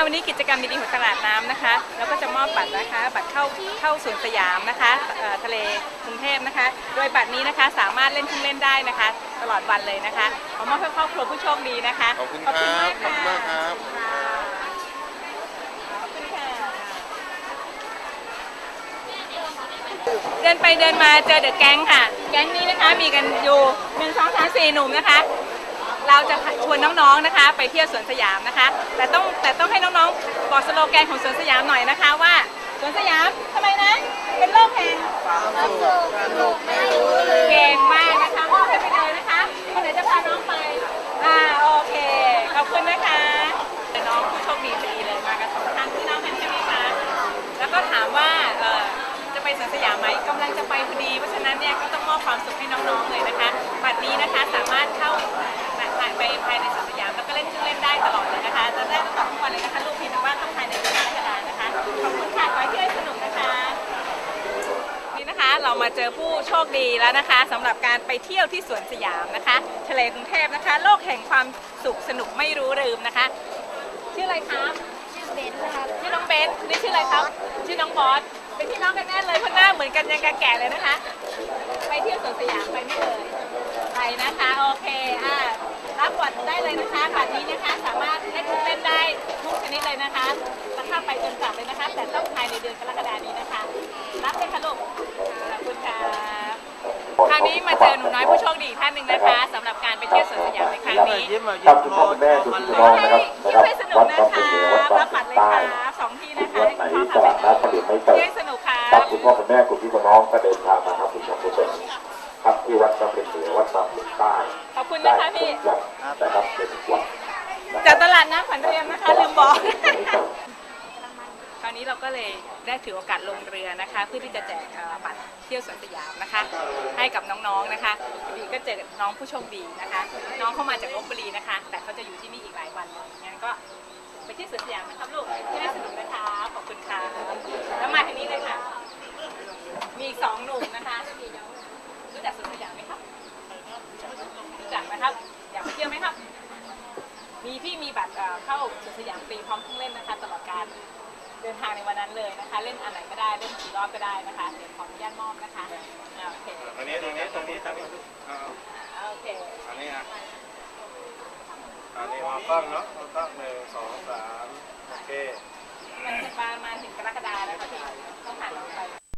ค่ะวันนี้กิจกรรมดีๆของตลาดน้ำนะคะแล้วก็จะมอบบัตรนะคะ บัตรเข้าเข้าสวนสยามนะคะเอ่อทะเลกรุงเทพนะคะ โดยบัตรนี้นะคะสามารถเล่นเครื่องเล่นได้นะคะ ตลอดวันเลยนะคะขอมอบให้ครอบครัวผู้โชคดีนะคะขอบคุณครับมากขอบคุณมากครับขอบคุณค่ะเดินไปเดินมาเจอเดอะแก๊งค่ะ แก๊งนี้นะคะมีกันอยู่หนึ่งสองสามสี่หนุ่มนะคะ เราจะชวนน้องๆนะคะ ไปเที่ยวสวนสยามนะคะ แต่ต้องแต่ต้องให้น้องๆบอกสโลแกนของสวนสยามหน่อยนะคะว่าสวนสยามทำไมนะ เป็นโลกแห่งเก่งมากนะคะมอบให้ไปเลยนะคะคนไหนจะพาน้องไปอ่าโอเคขอบคุณนะคะแต่น้องผู้โชคดีพอดีเลยมากันสองท่านพี่น้องกันใช่ไหมคะแล้วก็ถามว่าเออจะไปสวนสยามไหมกำลังจะไปพอดีเพราะฉะนั้นเนี่ยก็ต้องมอบความสุขให้น้องๆ เรามาเจอผู้โชคดีแล้วนะคะสำหรับการไปเที่ยวที่สวนสยามนะคะทะเลกรุงเทพนะคะ โลกแห่งความสุขสนุกไม่รู้ลืมนะคะ ชื่ออะไรครับชื่อเบนครับชื่อน้องเบนนี่ชื่ออะไรครับ ชื่อน้องบอสเป็นพี่น้องกันแน่เลยเพราะหน้าเหมือนกันยังกะแก่เลยนะคะ ไปเที่ยวสวนสยามไปไม่เลยไปนะคะโอเคอ่ารับบัตรได้เลยนะคะบัตรนี้นะคะสามารถเล่นเล่นได้ทุกชนิดเลยนะคะราคาไปจนกลับเลยนะคะ แต่ต้องภายในเดือนกรกฎานี้นะคะ รับเลยค่ะลูก ขอบคุณค่ะคราวนี้มาเจอหนูน้อยผู้ โชคดีอีกท่านหนึ่งนะคะสำหรับการไปเที่ยวสวนสยามในครั้งนี้ครับคุณพ่อคุณแม่คุณพี่น้องนะครับยิ้นะมครับให้สนุวักดนะบางคะขุนเหนือวัดบางรับขุบัตนรเลยใต้ค่ะสองที่นะคะวัดไหนตลาดนัดผลิตไม่เปิดเที่ยวให้สนุกค่ะครับคุณพ่อคุณแม่คุณพี่น้องก็เดินทางมาครับคุณผู้ชมทุกท่านครับที่วัดบางขุนเหนือวัดบางขุนใต้ขอบคุณได้นะคะทุพี่กวันนะครับเป็นวันนะคจารักบตลาดน้ำขวัญเรียมนะคะลืมบอกไม่เปิดคราวนี้เราก็เลยได้ถือโอกาสลงเรือนะคะ เพื่อที่จะแจกเอ่อบัตรเที่ยวสวนสยามนะคะ ให้กับน้องๆนะคะดี ก็เจอน้องผู้โชคดีนะคะ น้องเข้ามาจากลบบุรีนะคะ แต่เขาจะอยู่ที่นี่อีกหลายวันเลยงั้นก็ไปที่สวนสยามนะครับลูกที่ได้สนุกนะคะขอบคุณค่ะแล้วมาทางนี้เลยค่ะ มีอีกสองหนุ่มนะคะรู้จักสวนสยามไหมครับรู้จักไหมครับ อยากไปเที่ยวไหมครับ มีพี่มีบัตรเอ่อเข้าสวนสยามฟรีพร้อมเครื่องเล่นนะคะ ตลอดการ เดินทางในวันนั้นเลยนะคะ เล่นอันไหนก็ได้เล่นกี่รอบก็ได้นะคะเดี๋ยวขออนุญาตมอบนะคะอ่าโอเคตรงนี้ตรงนี้ตรงนี้ตรงนี้อ่าอ่าโอเคอันนี้อะอันนี้มองกล้องเนาะมองกล้องหนึ่งสองสาม